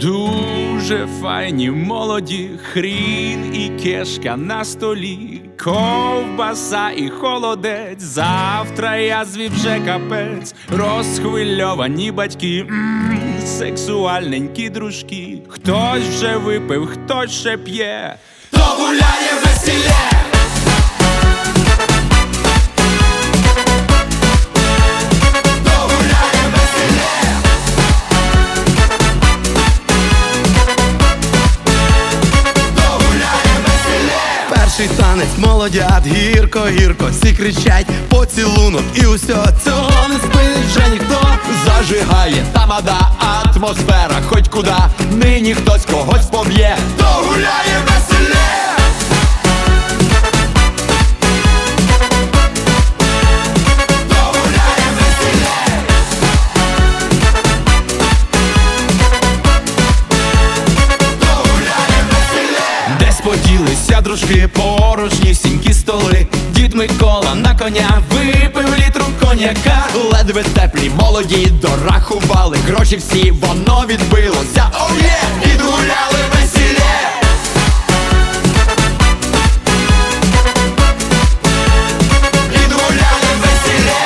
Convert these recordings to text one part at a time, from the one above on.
Дуже файні молоді, хрін і кешка на столі, ковбаса і холодець. Завтра я звів вже капець, розхвильовані батьки, сексуальненькі дружки. Хтось вже випив, хтось ще п'є, то гуляє веселє. Перший танець, молодят, гірко, гірко, всі кричать поцілунок і усього цього не спинить вже ніхто. Зажигає тамада, атмосфера, хоть куди, нині хтось когось поб'є порожні сінькі столи. Дід Микола на коня випив літру коньяка. Ледве теплі, молоді, дорахували гроші всі, воно відбилося. Оу є, відгуляли весілля. Відгуляли веселє.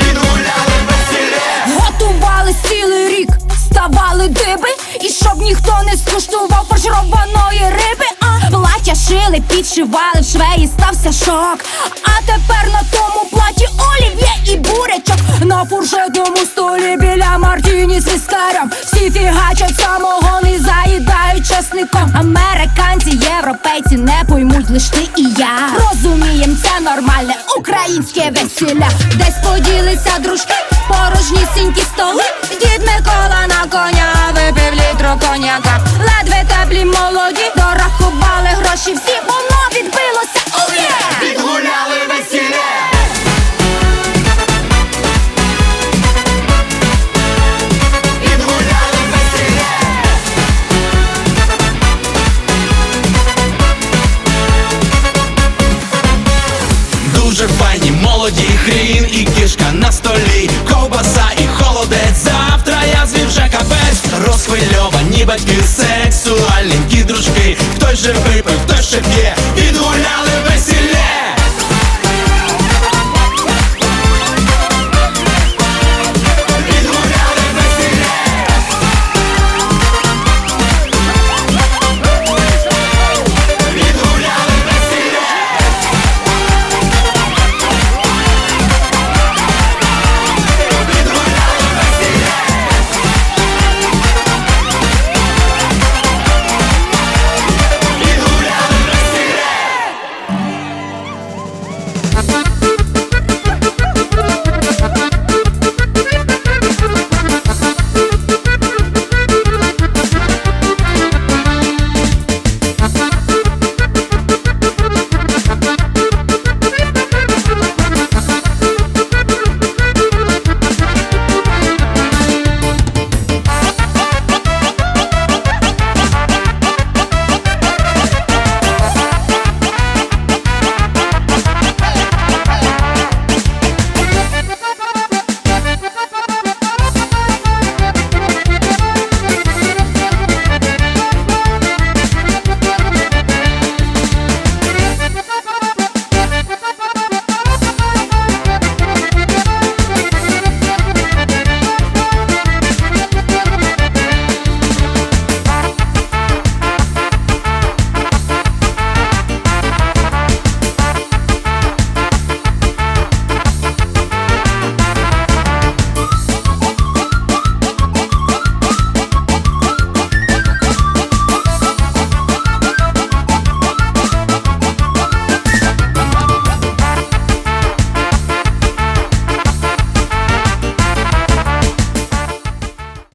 Відгуляли веселє. Готували цілий рік, ставали диби, і щоб ніхто не скуштував фаршированої риби, а плаття шили, підшивали в швеї, стався шок. А тепер на тому платі олів'є і бурячок на фуршетному столі біля Мартіні з віскарем Всі фігачать самогон і заїдають часником. Американці, європейці не поймуть лиш ти і я. Українське весілля. Десь поділися дружки, порожні сінькі столи. Дід Микола на коня випив літру коняка. Ледве теплі молоді, дорахували гроші всі, молоді, хрін і кішка на столі, ковбаса і холодець. Завтра я звів вже капець. Розхвильовані батьки, сексуальні дружки. Хтось же випив, хтось ще п'є.